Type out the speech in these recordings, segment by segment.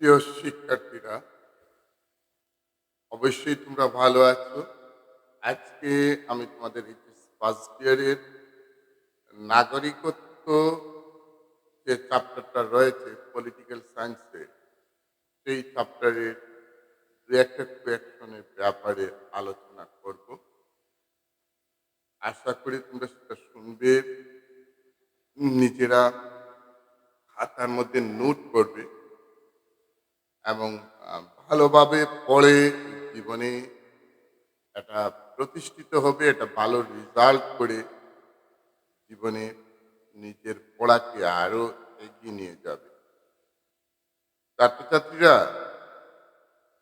প্রিয় শিক্ষার্থীরা, অবশ্যই তোমরা ভালো আছো। আজকে আমি তোমাদের ফার্স্ট ইয়ারের নাগরিকত্ব যে চ্যাপ্টারটা রয়েছে পলিটিক্যাল সায়েন্সে সেই চ্যাপ্টারের রিয়াক্টেড কোয়াকশনের ব্যাপারে আলোচনা করব। আশা করি তোমরা সেটা শুনবে, নিজেরা খাতার মধ্যে নোট করবে। এবং ভালোভাবে পড়ে জীবনে একটা প্রতিষ্ঠিত হবে একটা ভালো রেজাল্ট করে জীবনে নিজের পড়াকে আরও এগিয়ে নিয়ে যাবে। ছাত্রছাত্রীরা,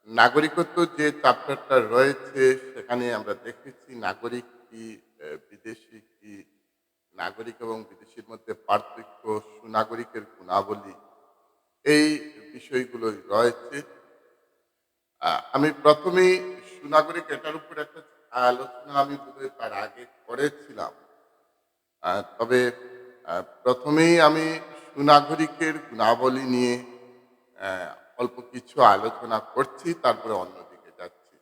নাগরিকত্ব যে চ্যাপ্টারটা রয়েছে, সেখানে আমরা দেখেছি নাগরিক কি বিদেশি কি, নাগরিক এবং বিদেশির মধ্যে পার্থক্য সুনাগরিকের গুণাবলী এই বিষয়গুলোই রয়েছে। আমি প্রথমেই সুনাগরিক এটার উপর একটা আলোচনা আমি বোধহয় তার আগে করেছিলাম। তবে প্রথমেই আমি সুনাগরিকের গুণাবলী নিয়ে অল্প কিছু আলোচনা করছি, তারপরে অন্যদিকে যাচ্ছি।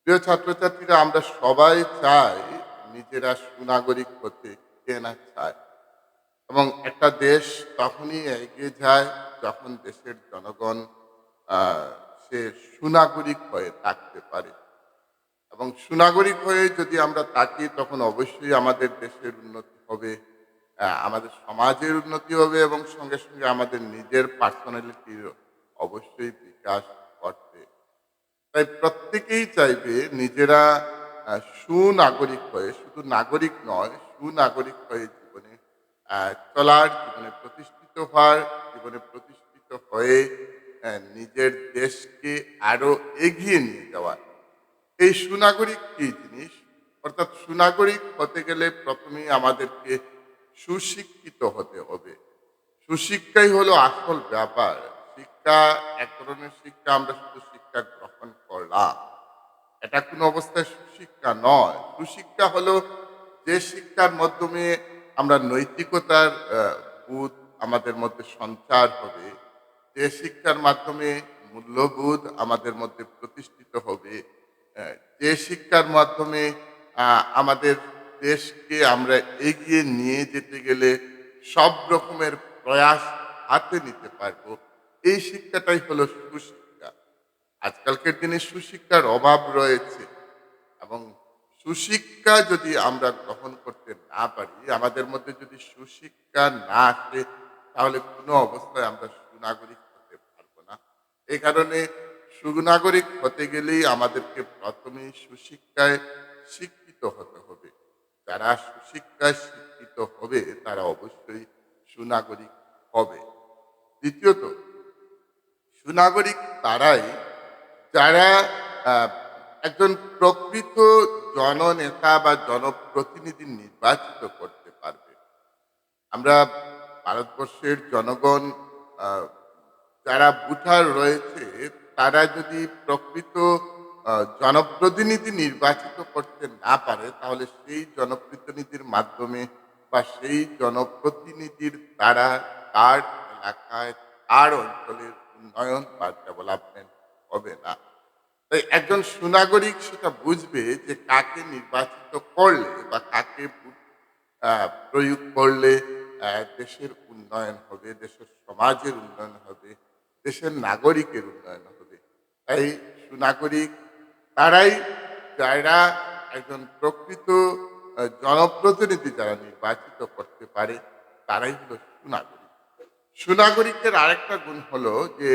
প্রিয় ছাত্রছাত্রীরা, আমরা সবাই চাই নিজেরা সুনাগরিক হতে, কে না চায়। এবং একটা দেশ তখনই এগিয়ে যায় যখন দেশের জনগণ সে সুনাগরিক হয়ে থাকতে পারে। এবং সুনাগরিক হয়ে যদি আমরা থাকি তখন অবশ্যই আমাদের দেশের উন্নতি হবে আমাদের সমাজের উন্নতি হবে এবং সঙ্গে সঙ্গে আমাদের নিজের পার্সোনালিটির অবশ্যই বিকাশ ঘটবে। তাই প্রত্যেকেই চাইবে নিজেরা সুনাগরিক হয়ে, শুধু নাগরিক নয়, সুনাগরিক হয়ে চলার জীবনে প্রতিষ্ঠিত হওয়ার জীবনে প্রতিষ্ঠিত হয়ে নিজের দেশকে আরও এগিয়ে নিয়ে যাওয়ার। এই সুনাগরিক কি জিনিস? অর্থাৎ সুনাগরিক হতে গেলে প্রথমেই আমাদেরকে সুশিক্ষিত হতে হবে। সুশিক্ষাই হলো আসল ব্যাপার। শিক্ষা এক ধরনের শিক্ষা, আমরা শুধু শিক্ষা গ্রহণ করলাম। এটা কোনো অবস্থায় সুশিক্ষা নয়। সুশিক্ষা হলো যে শিক্ষার মাধ্যমে আমরা নৈতিকতার বোধ আমাদের মধ্যে সঞ্চার হবে, যে শিক্ষার মাধ্যমে মূল্যবোধ আমাদের মধ্যে প্রতিষ্ঠিত হবে যে শিক্ষার মাধ্যমে আমাদের দেশকে আমরা এগিয়ে নিয়ে যেতে গেলে সব রকমের প্রয়াস হাতে নিতে পারব, এই শিক্ষাটাই হলো সুশিক্ষা। আজকালকের দিনে সুশিক্ষার অভাব রয়েছে এবং সুশিক্ষা যদি আমরা গ্রহণ করতে না পারি, আমাদের মধ্যে যদি সুশিক্ষা না আসে, তাহলে কোনো অবস্থায় আমরা সুনাগরিক হতে পারব না। এই কারণে সুনাগরিক হতে গেলেই আমাদেরকে প্রথমেই সুশিক্ষায় শিক্ষিত হতে হবে। যারা সুশিক্ষায় শিক্ষিত হবে, তারা অবশ্যই সুনাগরিক হবে। দ্বিতীয়ত, সুনাগরিক তারাই যারা একজন প্রকৃত জননেতা বা জনপ্রতিনিধি নির্বাচিত করতে পারবে। আমরা ভারতবর্ষের জনগণ যারা ভোটার রয়েছে, তারা যদি প্রকৃত জনপ্রতিনিধি নির্বাচিত করতে না পারে, তাহলে সেই জনপ্রতিনিধির মাধ্যমে বা সেই জনপ্রতিনিধির দ্বারা তার এলাকায়, তার অঞ্চলের উন্নয়ন বা ডেভেলপমেন্ট হবে না। তাই একজন সুনাগরিক সেটা বুঝবে যে কাকে নির্বাচিত করলে বা কাকে প্রয়োগ করলে দেশের উন্নয়ন হবে, দেশের সমাজের উন্নয়ন হবে, দেশের নাগরিকের উন্নয়ন হবে। তাই সুনাগরিক তারাই যারা একজন প্রকৃত জনপ্রতিনিধি যারা নির্বাচিত করতে পারে, তারাই হলো সুনাগরিক। সুনাগরিকের আরেকটা গুণ হলো যে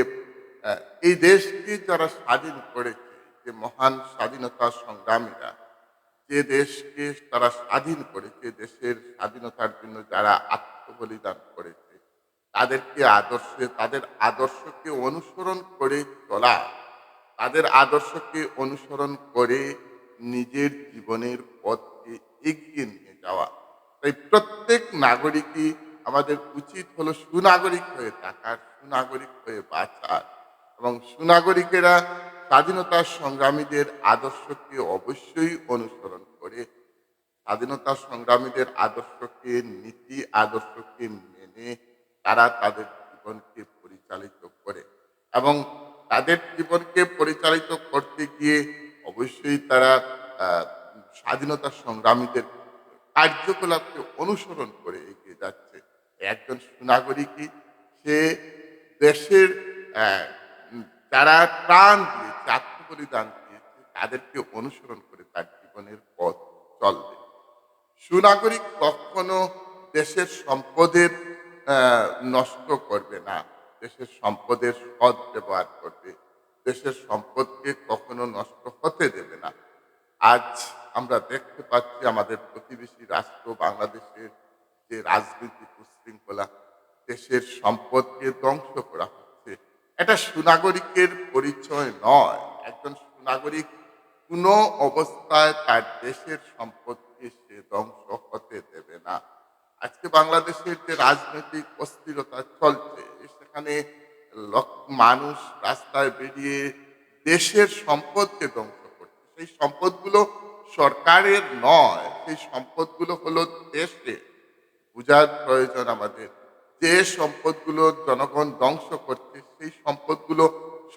এই দেশকে যারা স্বাধীন করেছে, যে মহান স্বাধীনতা সংগ্রামীরা, যে দেশকে তারা স্বাধীন করেছে, দেশের স্বাধীনতার জন্য যারা আত্মবলিদান করেছে, তাদেরকে আদর্শে, তাদের আদর্শকে অনুসরণ করে চলা, তাদের আদর্শকে অনুসরণ করে নিজের জীবনের পথকে এগিয়ে নিয়ে যাওয়া। তাই প্রত্যেক নাগরিকই আমাদের উচিত হলো সুনাগরিক হয়ে থাকার, সুনাগরিক হয়ে বাঁচার। এবং সুনাগরিকেরা স্বাধীনতা সংগ্রামীদের আদর্শকে অবশ্যই অনুসরণ করে, স্বাধীনতা সংগ্রামীদের আদর্শকে, নীতি আদর্শকে মেনে তারা তাদের জীবনকে পরিচালিত করে এবং তাদের জীবনকে পরিচালিত করতে গিয়ে অবশ্যই তারা স্বাধীনতা সংগ্রামীদের কার্যকলাপকে অনুসরণ করে এগিয়ে যাচ্ছে। একজন সুনাগরিকই সে দেশের যারা প্রাণ দিয়েছে আত্মবলিদান দিয়েছে তাদেরকে অনুসরণ করে তার জীবনের পথ চলবে। সুনাগরিক কখনো দেশের সম্পদের নষ্ট করবে না। দেশের সম্পদের সদ ব্যবহার করবে। দেশের সম্পদকে কখনো নষ্ট হতে দেবে না। আজ আমরা দেখতে পাচ্ছি আমাদের প্রতিবেশী রাষ্ট্র বাংলাদেশের যে রাজনৈতিক উশৃঙ্খলা, দেশের সম্পদকে ধ্বংস করা হচ্ছে। এটা সুনাগরিকের পরিচয় নয়। একজন সুনাগরিক কোনো অবস্থায় তার দেশের সম্পত্তি সে ধ্বংস হতে দেবে না। আজকে বাংলাদেশের যে রাজনৈতিক অস্থিরতা চলছে, সেখানে মানুষ রাস্তায় বেরিয়ে দেশের সম্পদকে ধ্বংস করছে। সেই সম্পদগুলো সরকারের নয়, সেই সম্পদগুলো হলো দেশের। বোঝার প্রয়োজন আমাদের। যে সম্পদগুলো জনগণ ধ্বংস করছে, সেই সম্পদগুলো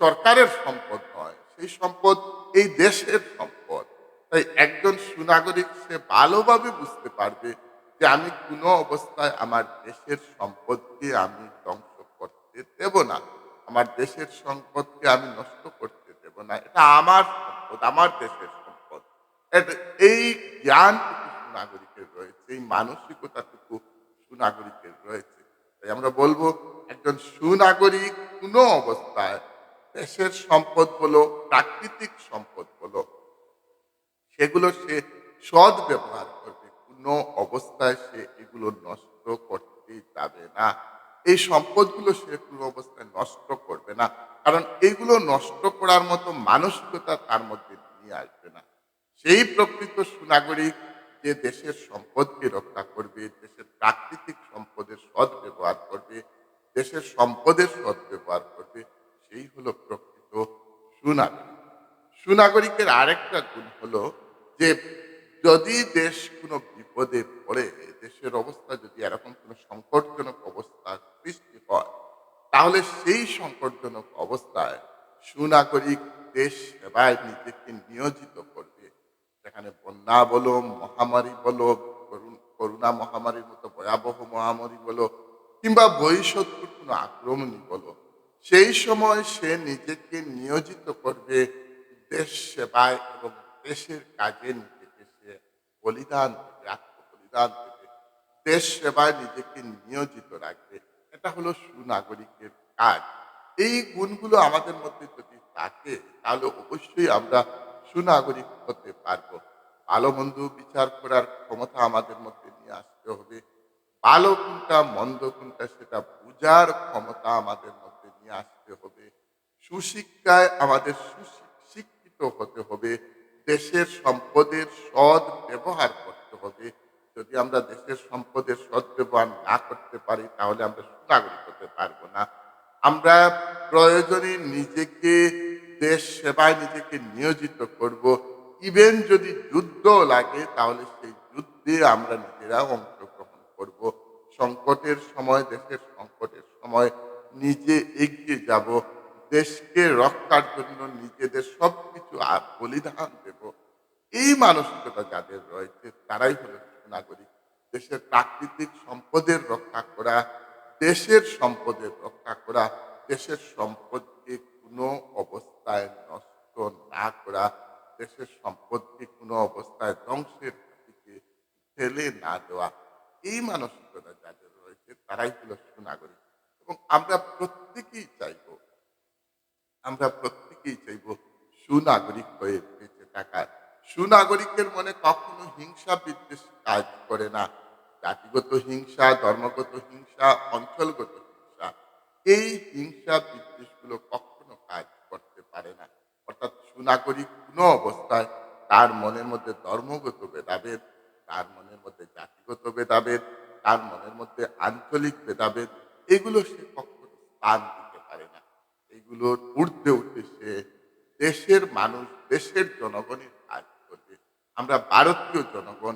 সরকারের সম্পদ নয়, সেই সম্পদ এই দেশের সম্পদ। তাই একজন সুনাগরিক সে ভালোভাবে বুঝতে পারবে যে আমি কোনো অবস্থায় আমার দেশের সম্পদকে আমি ধ্বংস করতে দেব না, আমার দেশের সম্পদকে আমি নষ্ট করতে দেব না। এটা আমার সম্পদ, আমার দেশের সম্পদ। এই জ্ঞানটুকু সুনাগরিকের রয়েছে, এই মানসিকতাটুকু সুনাগরিকের রয়েছে। তাই আমরা বলব, একজন সুনাগরিক কোনো অবস্থায় দেশের সম্পদ বলো, প্রাকৃতিক সম্পদ বলো, সেগুলো সে সৎ ব্যবহার করবে। কোনো অবস্থায় সে এগুলো নষ্ট করতে যাবে না। এই সম্পদগুলো সে কোনো অবস্থায় নষ্ট করবে না। কারণ এগুলো নষ্ট করার মতো মানসিকতা তার মধ্যে নিয়ে আসবে না। সেই প্রকৃত সুনাগরিক যে দেশের সম্পদকে রক্ষা করবে, দেশের প্রাকৃতিক সম্পদের সৎ ব্যবহার করবে, দেশের সম্পদের সৎ ব্যবহার করবে, সেই হলো প্রকৃত সুনাগরিক। সুনাগরিকের আরেকটা গুণ হলো যে যদি দেশ কোনো বিপদে পড়ে, দেশের অবস্থা যদি এরকম কোনো সংকটজনক অবস্থা সৃষ্টি হয়, তাহলে সেই সংকটজনক অবস্থায় সুনাগরিক দেশ সেবায় নিজেকে নিয়োজিত করবে। সেখানে বন্যা বলো, মহামারী বলো করোনা মহামারীর মতো ভয়াবহ মহামারী বলো, কিংবা বহিঃশত্রুর কোনো আক্রমণই বলো, সেই সময় সে নিজেকে নিয়োজিত করবে দেশ সেবায় এবং দেশের কাজে নিজেকে সে বলিদান দেবে, আত্মবলিদান দেবে। দেশ সেবায় নিজেকে নিয়োজিত রাখবে। এটা হলো সুনাগরিকের কাজ। এই গুণগুলো আমাদের মধ্যে যদি থাকে, তাহলে অবশ্যই আমরা সুনাগরিক হতে পারব। ভালো মন্দ বিচার করার ক্ষমতা আমাদের মধ্যে নিয়ে আসতে হবে। ভালো কোনটা, মন্দ কোনটা সেটা বুঝার ক্ষমতা আমাদের মধ্যে নিয়ে আসতে হবে। সুশিক্ষায় আমাদের সুশি- শিক্ষিত হতে হবে। দেশের সম্পদের সদ ব্যবহার করতে হবে। যদি আমরা দেশের সম্পদের সদ ব্যবহার না করতে পারি, তাহলে আমরা সুনাগরিক হতে পারব না। আমরা প্রয়োজনে নিজেকে দেশ সেবায় নিজেকে নিয়োজিত করব। ইভেন যদি যুদ্ধ লাগে, তাহলে সেই যুদ্ধে আমরা নিজেরা অংশগ্রহণ করব। সংকটের সময়, দেশের সংকটের সময় নিজে এগিয়ে যাব। দেশকে রক্ষার জন্য নিজেদের সবকিছু আ- বলিদান দেব। এই মানসিকতা যাদের রয়েছে, তারাই হলো নাগরিক। দেশের প্রাকৃতিক সম্পদের রক্ষা করা, দেশের সম্পদের রক্ষা করা, দেশের সম্পদকে কোনো অবস্থায় নষ্ট না করা, দেশের সম্পদকে কোনো অবস্থায় ধ্বংসের দিকে ফেলে না দেওয়া, এই মানসিকতা যাদের রয়েছে তারাই হলো সুনাগরিক। এবং আমরা প্রত্যেকেই চাইব, আমরা প্রত্যেকেই চাইব সুনাগরিক হয়ে বেঁচে থাকার। সুনাগরিকের মনে কখনো হিংসা বিদ্বেষ কাজ করে না। জাতিগত হিংসা, ধর্মগত হিংসা, অঞ্চলগত হিংসা, এই হিংসা বিদ্বেষগুলো কখনো কাজ করতে পারে না সুনাগরিক কোনো অবস্থায় তার মনের মধ্যে ধর্মগত ভেদাভেদ, তার মনের মধ্যে জাতিগত ভেদাভেদ, তার মনের মধ্যে আঞ্চলিক ভেদাভেদ, এগুলো সে কখনো স্থান দিতে পারে না। এগুলোর ঊর্ধ্বে উঠে সে দেশের মানুষ, দেশের জনগণের কাজ করবে। আমরা ভারতীয় জনগণ,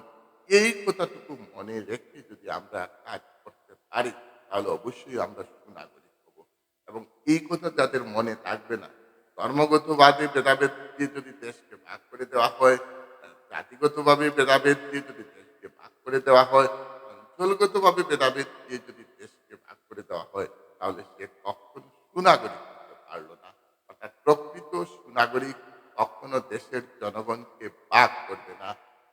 এই কথাটুকু মনে রেখে যদি আমরা কাজ করতে পারি, তাহলে অবশ্যই আমরা সুনাগরিক হব। এবং এই কথা যাদের মনে থাকবে না ধর্মগতভাবে ভেদাভেদ দিয়ে যদি দেশকে ভাগ করে দেওয়া হয়, জাতিগতভাবে ভেদাভেদ দিয়ে যদি দেশকে ভাগ করে দেওয়া হয়, অঞ্চলগতভাবে ভেদাভেদ দিয়ে যদি দেশকে ভাগ করে দেওয়া হয়, তাহলে সে কখনো সুনাগরিক হতে পারল না। অর্থাৎ প্রকৃত সুনাগরিক কখনো দেশের জনগণকে ভাগ করবে না,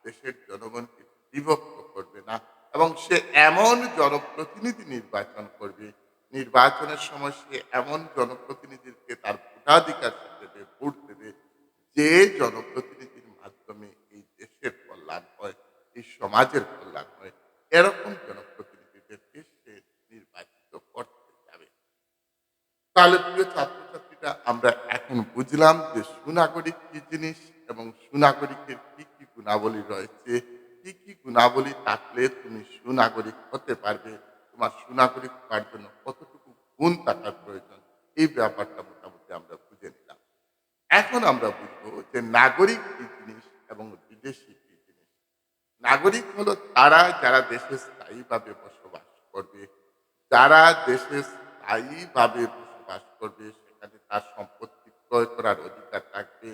দেশের জনগণকে বিভক্ত করবে না এবং সে এমন জনপ্রতিনিধি নির্বাচন করবে। নির্বাচনের সময় সে এমন জনপ্রতিনিধিকে তার ভোটাধিকার দেবে ভোট দেবে, যে জনপ্রতিনিধির মাধ্যমে এই দেশের কল্যাণ হয়, এই সমাজের কল্যাণ হয়, এরকম জনপ্রতিনিধিদেরকে সে নির্বাচিত করতে যাবে। তাহলে প্রিয় ছাত্রছাত্রীরা, আমরা এখন বুঝলাম যে সুনাগরিক কি জিনিস এবং সুনাগরিকের কি কি গুণাবলী রয়েছে, কি কি গুণাবলী থাকলে তুমি সুনাগরিক হতে পারবে, তোমার সুনাগরিক হওয়ার জন্য কতটুকু গুণ থাকার প্রয়োজন, এই ব্যাপারটা মোটামুটি আমরা বুঝে নিলাম এখন আমরা বুঝব যে নাগরিক কি জিনিস এবং বিদেশি কি জিনিস। নাগরিক হলো তারা, যারা দেশে স্থায়ীভাবে বসবাস করবে, যারা দেশে স্থায়ীভাবে বসবাস করবে, সেখানে তার সম্পত্তি ক্রয় করার অধিকার থাকবে।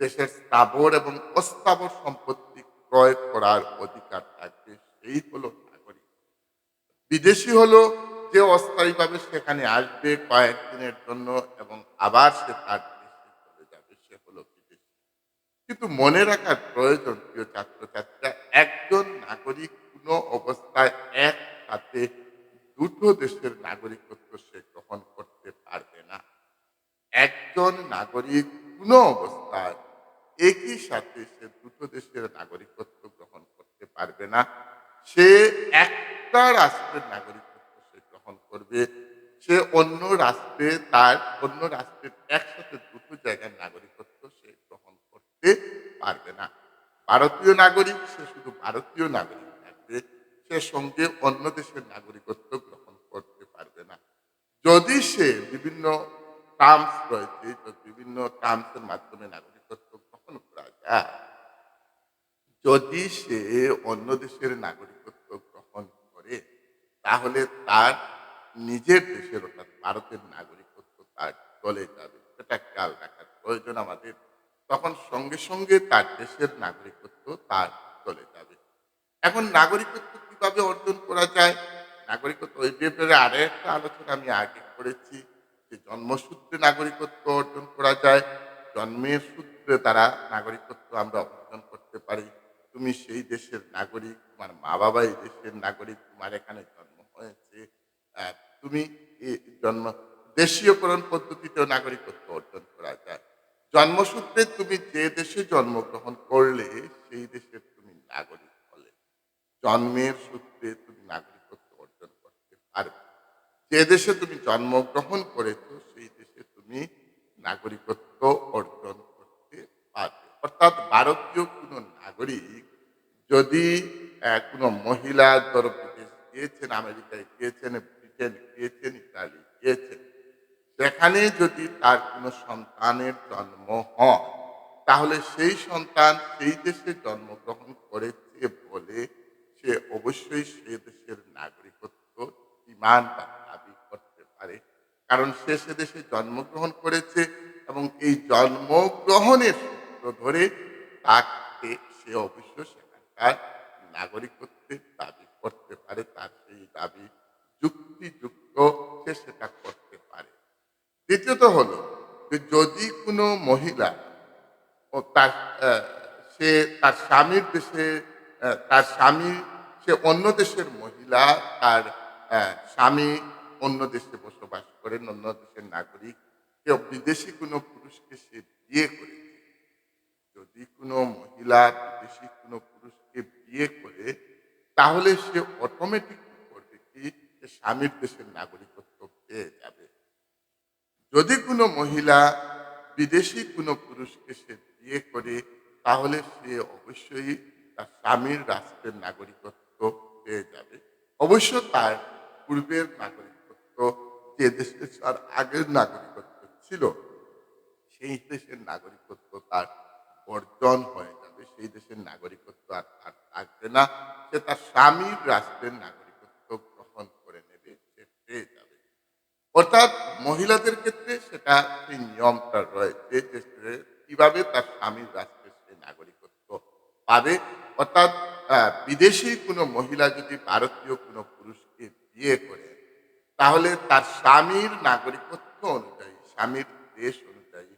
দেশের স্থাবর এবং অস্থাবর সম্পত্তি ক্রয় করার অধিকার থাকবে। সেই হলো নাগরিক। বিদেশি হলো যে অস্থায়ীভাবে সেখানে আসবে কয়েকদিনের জন্য এবং আবার সে তার দেশে চলে যাবে সে হলো বিদেশি কিন্তু মনে রাখার প্রয়োজন, প্রিয় ছাত্রছাত্রীরা, একজন নাগরিক কোনো অবস্থায় একসাথে দুটো দেশের নাগরিকত্ব সে গ্রহণ করতে পারবে না। একজন নাগরিক কোনো অবস্থায় একই সাথে সে দুটো দেশের নাগরিকত্ব গ্রহণ করতে পারবে না। সে একটা রাষ্ট্রের নাগরিকত্ব সে গ্রহণ করবে, সে অন্য রাষ্ট্রে তার, অন্য রাষ্ট্রের একসাথে দুটো জায়গার করতে পারবে না। ভারতীয় নাগরিক, সে শুধু ভারতীয় নাগরিক থাকবে। সে সঙ্গে অন্য দেশের নাগরিকত্ব গ্রহণ করতে পারবে না। যদি সে বিভিন্ন টার্মস রয়েছে বিভিন্ন টার্মসের মাধ্যমে নাগরিকত্ব গ্রহণ করা যায়, যদি সে অন্য দেশের নাগরিকত্ব গ্রহণ করে, তাহলে তার নিজের দেশের অর্থাৎ ভারতের নাগরিকত্ব তার চলে যাবে। সেটা খেয়াল রাখার প্রয়োজন আমাদের। তখন সঙ্গে সঙ্গে তার দেশের নাগরিকত্ব তার চলে যাবে। এখন নাগরিকত্ব কীভাবে অর্জন করা যায়? নাগরিকত্ব ওই ব্যাপারে আরও একটা আলোচনা আমি আগে করেছি, যে জন্মসূত্রে নাগরিকত্ব অর্জন করা যায়, জন্মের সূত্রে তারা নাগরিকত্ব আমরা অর্জন করতে পারি। তুমি সেই দেশের নাগরিক, তোমার মা বাবা এই দেশের নাগরিক, তোমার এখানে জন্ম হয়েছে। তুমি জন্ম দেশীয়করণ পদ্ধতিতেও নাগরিকত্ব অর্জন করা যায়। জন্মসূত্রে তুমি যে দেশে জন্মগ্রহণ করলে, সেই দেশের তুমি নাগরিক হলে। জন্মের সূত্রে তুমি নাগরিকত্ব অর্জন করতে পারবে। যে দেশে তুমি জন্মগ্রহণ করেছ, সেই দেশে তুমি নাগরিকত্ব অর্জন করতে পারবে। অর্থাৎ ভারতীয় কোনো নাগরিক যদি কোনো মহিলা ধরো বিদেশ গিয়েছেন, আমেরিকায় গিয়েছেন, ব্রিটেন গিয়েছেন সেখানে যদি তার কোনো সন্তানের জন্ম হয়, তাহলে সেই সন্তান সেই দেশে জন্মগ্রহণ করেছে বলে সে অবশ্যই সে দেশের নাগরিকত্ব ডিমান্ড বা দাবি করতে পারে। কারণ সে সে দেশে জন্মগ্রহণ করেছে এবং এই জন্মগ্রহণের সূত্র ধরে তাকে সে অবশ্য সেখানকার নাগরিকত্বের দাবি করতে পারে, তার সেই দাবি যুক্তিযুক্ত সে সেটা দ্বিতীয়ত হলো যে যদি কোনো মহিলা ও তার সে তার স্বামীর দেশে তার স্বামী সে অন্য দেশের মহিলা, তার স্বামী অন্য দেশে বসবাস করেন, অন্য দেশের নাগরিক, কেউ বিদেশি কোনো পুরুষকে সে বিয়ে করে যদি কোনো মহিলা বিদেশি কোনো পুরুষকে বিয়ে করে, তাহলে সে অটোমেটিক করবে কি? স্বামীর দেশের নাগরিকত্ব পেয়ে যাবে। যদি কোনো মহিলা বিদেশি কোনো পুরুষকে সে বিয়ে করে, তাহলে সে অবশ্যই তার স্বামীর রাষ্ট্রের নাগরিকত্ব পেয়ে যাবে। অবশ্য তার পূর্বের নাগরিকত্ব যে দেশে তার আগের নাগরিকত্ব ছিল, সেই দেশের নাগরিকত্ব তার অর্জন হয়ে যাবে। সেই দেশের নাগরিকত্ব আর থাকবে না। সে তার স্বামীর রাষ্ট্রের নাগরিকত্ব গ্রহণ করে নেবে সে পেয়ে যাবে অর্থাৎ মহিলাদের ক্ষেত্রে সেটা সেই নিয়মটা রয়েছে যে কীভাবে তার স্বামীর রাষ্ট্রে সে নাগরিকত্ব পাবে। অর্থাৎ বিদেশি কোনো মহিলা যদি ভারতীয় কোনো পুরুষকে বিয়ে করে, তাহলে তার স্বামীর নাগরিকত্ব অনুযায়ী, স্বামীর দেশ অনুযায়ী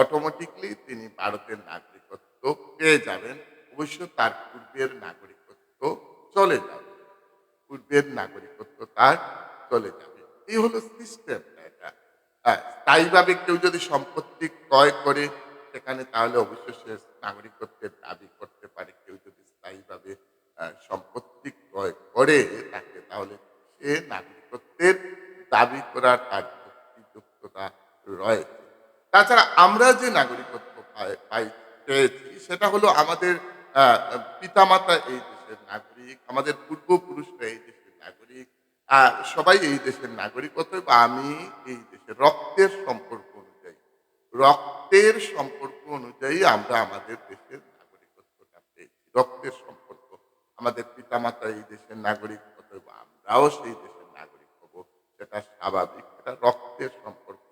অটোমেটিকলি তিনি ভারতের নাগরিকত্ব পেয়ে যাবেন। অবশ্য তার পূর্বের নাগরিকত্ব চলে যাবে। পূর্বের নাগরিকত্ব তার চলে যাবে। এই হলো হ্যাঁ, স্থায়ীভাবে কেউ যদি সম্পত্তি ক্রয় করে সেখানে তাহলে অবশ্যই সে নাগরিকত্বের দাবি করতে পারে। কেউ যদি স্থায়ীভাবে সম্পত্তি ক্রয় করে তাকে তাহলে সে নাগরিকত্বের দাবি করার তার যুক্তিযুক্ততা রয়েছে। তাছাড়া আমরা যে নাগরিকত্ব পাই- পেয়েছি সেটা হলো আমাদের পিতামাতা এই দেশের নাগরিক আমাদের পূর্বপুরুষরা এই দেশের সবাই এই দেশের নাগরিক অতএব আমি এই দেশের রক্তের সম্পর্ক অনুযায়ী, রক্তের সম্পর্ক অনুযায়ী আমরা আমাদের দেশের নাগরিকত্বটা পেয়েছি। রক্তের সম্পর্ক। আমাদের পিতামাতা এই দেশের নাগরিক অতএব আমরাও সেই দেশের নাগরিক হব, সেটা স্বাভাবিক। এটা রক্তের সম্পর্ক।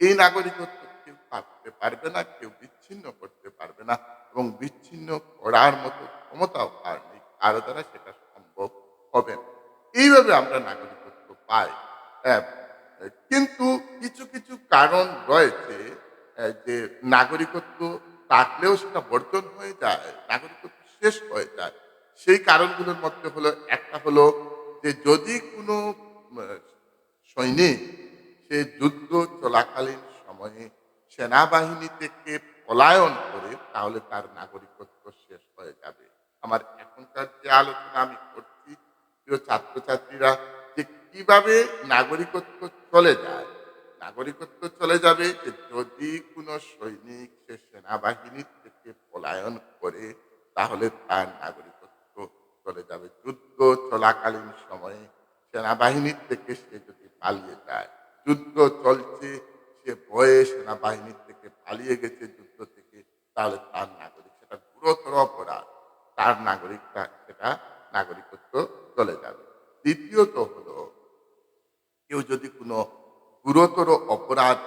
এই নাগরিকত্ব কেউ কাটতে পারবে না, কেউ বিচ্ছিন্ন করতে পারবে না এবং বিচ্ছিন্ন করার মতো ক্ষমতাও আর নেই। কারও দ্বারা সেটা সম্ভব হবে না। এইভাবে আমরা নাগরিকত্ব পাই। হ্যাঁ, কিন্তু কিছু কিছু কারণ রয়েছে যে নাগরিকত্ব থাকলেও সেটা বর্জন হয়ে যায় নাগরিকত্ব শেষ হয়ে যায়। সেই কারণগুলোর মধ্যে হলো একটা হলো যে যদি কোনো সৈনিক সে যুদ্ধ চলাকালীন সময়ে সেনাবাহিনী থেকে পলায়ন করে তাহলে তার নাগরিকত্ব শেষ হয়ে যাবে। আমার এখনকার যে আলোচনা আমি করছি প্রিয় ছাত্রছাত্রীরা যে কীভাবে নাগরিকত্ব চলে যায়, নাগরিকত্ব চলে যাবে যে যদি কোনো সৈনিক, সে সেনাবাহিনীর থেকে পলায়ন করে, তাহলে তার নাগরিকত্ব চলে যাবে। যুদ্ধ চলাকালীন সময়ে সেনাবাহিনীর থেকে সে যদি পালিয়ে যায়, যুদ্ধ চলছে, সে ভয়ে সেনাবাহিনীর থেকে পালিয়ে গেছে যুদ্ধ থেকে, তাহলে তার নাগরিক, সেটা গুরুতর অপরাধ, তার নাগরিকটা সেটা নাগরিকত্ব চলে যাবে দ্বিতীয়ত হলো কেউ যদি কোনো গুরুতর অপরাধ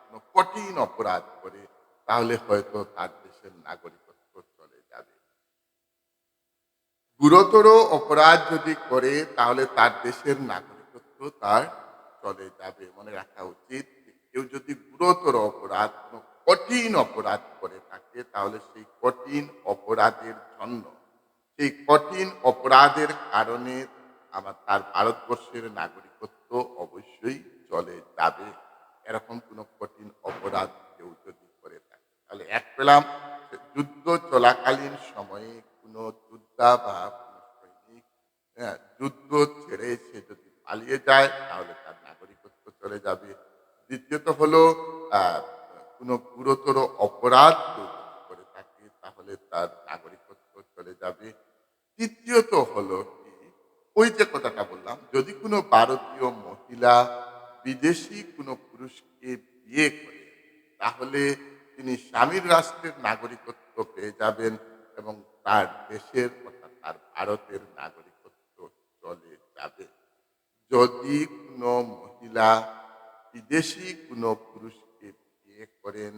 কোনো কঠিন অপরাধ করে তাহলে হয়তো তার দেশের নাগরিকত্ব চলে যাবে। গুরুতর অপরাধ যদি করে, তাহলে তার দেশের নাগরিকত্ব তার চলে যাবে। মনে রাখা উচিত কেউ যদি গুরুতর অপরাধ কঠিন অপরাধ করে থাকে, তাহলে সেই কঠিন অপরাধের জন্য, সেই কঠিন অপরাধের কারণে আমার তার ভারতবর্ষের নাগরিকত্ব অবশ্যই চলে যাবে। এরকম কোনো কঠিন অপরাধ কেউ যদি করে থাকে তাহলে এক পেলাম যুদ্ধ চলাকালীন সময়ে কোনো যোদ্ধা বা সৈনিক হ্যাঁ, যুদ্ধ ছেড়ে সে যদি পালিয়ে যায় তাহলে তার নাগরিকত্ব চলে যাবে। দ্বিতীয়ত হলো কোনো গুরুতর অপরাধ করে থাকে তাহলে তার নাগরিকত্ব চলে যাবে। তৃতীয়ত হলো ওই যে কথাটা বললাম যদি কোনো ভারতীয় মহিলা বিদেশি কোনো পুরুষকে বিয়ে করে তাহলে তিনি স্বামীর রাষ্ট্রের নাগরিকত্ব পেয়ে যাবেন এবং তার দেশের অর্থাৎ তার ভারতের নাগরিকত্ব চলে যাবে। যদি কোনো মহিলা বিদেশি কোনো পুরুষকে বিয়ে করেন,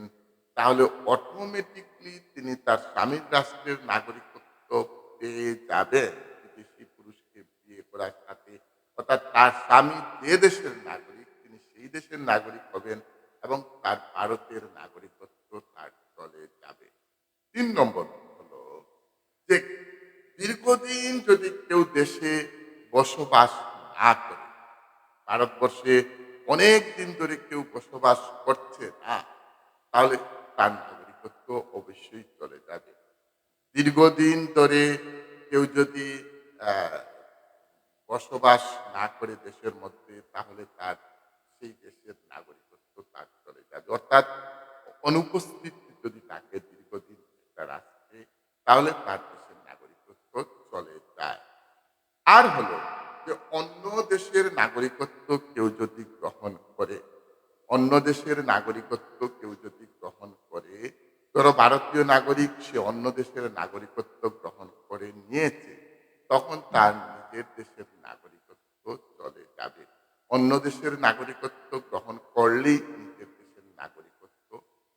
তাহলে অটোমেটিকলি তিনি তার স্বামীর রাষ্ট্রের নাগরিকত্ব পেয়ে যাবেন। বিদেশি পুরুষকে বিয়ে করার সাথে, অর্থাৎ তার স্বামী যে দেশের নাগরিক, তিনি সেই দেশের নাগরিক হবেন এবং তার ভারতের নাগরিকত্ব তার চলে যাবে। তিন নম্বর হলো যে দীর্ঘদিন যদি কেউ দেশে বসবাস না করে, ভারতবর্ষে অনেক দিন ধরে কেউ বসবাস করছে না, তাহলে তার নাগরিকত্ব অবশ্যই চলে যাবে। দীর্ঘদিন ধরে কেউ যদি বসবাস না করে দেশের মধ্যে, তাহলে তার সেই দেশের নাগরিকত্ব তার চলে যাবে। অর্থাৎ অনুপস্থিত যদি থাকে দীর্ঘদিন একটা তাহলে তার দেশের নাগরিকত্ব চলে যায়। আর হলো যে অন্য দেশের নাগরিকত্ব কেউ যদি গ্রহণ করে, অন্য দেশের নাগরিকত্ব কেউ যদি গ্রহণ করে, ধরো ভারতীয় নাগরিক সে অন্য দেশের নাগরিকত্ব গ্রহণ করে নিয়েছে, তখন তার নিজের দেশের নাগরিকত্ব চলে যাবে। অন্য দেশের নাগরিকত্ব গ্রহণ করলেই নিজের দেশের নাগরিকত্ব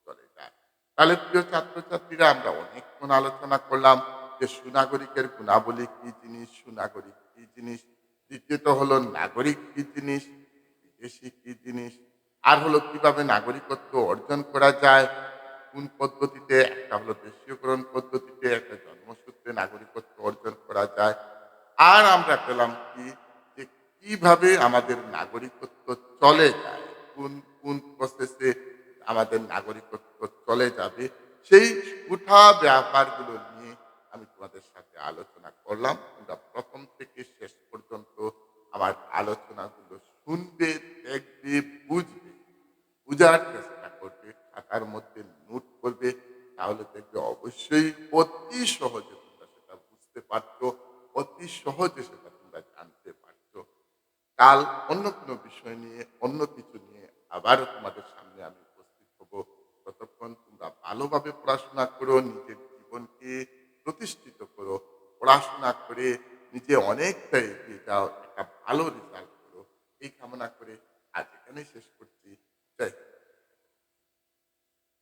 চলে যায় তাহলে প্রিয় ছাত্রছাত্রীরা, আমরা অনেকক্ষণ আলোচনা করলাম যে সুনাগরিকের গুণাবলী কি জিনিস, সুনাগরিক কি জিনিস, দ্বিতীয়ত হলো নাগরিক কি জিনিস, বিদেশি কি জিনিস, আর হলো কীভাবে নাগরিকত্ব অর্জন করা যায়, কোন পদ্ধতিতে, একটা হলো দেশীয়করণ পদ্ধতিতে, একটা জন্মসূত্রে নাগরিকত্ব অর্জন করা যায়, আর আমরা পেলাম কি, যে কীভাবে আমাদের নাগরিকত্ব চলে যায়, কোন কোন প্রসেসে আমাদের নাগরিকত্ব চলে যাবে। সেই উঠা ব্যাপারগুলো নিয়ে আমি তোমাদের সাথে আলোচনা করলাম। তোমরা প্রথম থেকে শেষ পর্যন্ত আমার আলোচনাগুলো শুনবে, দেখবে, বুঝবে। বুঝার চেষ্টা করবে, খাতার মধ্যে নোট করবে, তাহলে দেখবে অবশ্যই অতি সহজে তোমরা সেটা বুঝতে পারছ, অতি সহজে সেটা তোমরা জানতে পারছ। কাল অন্য কোনো বিষয় নিয়ে, অন্য কিছু নিয়ে আবারও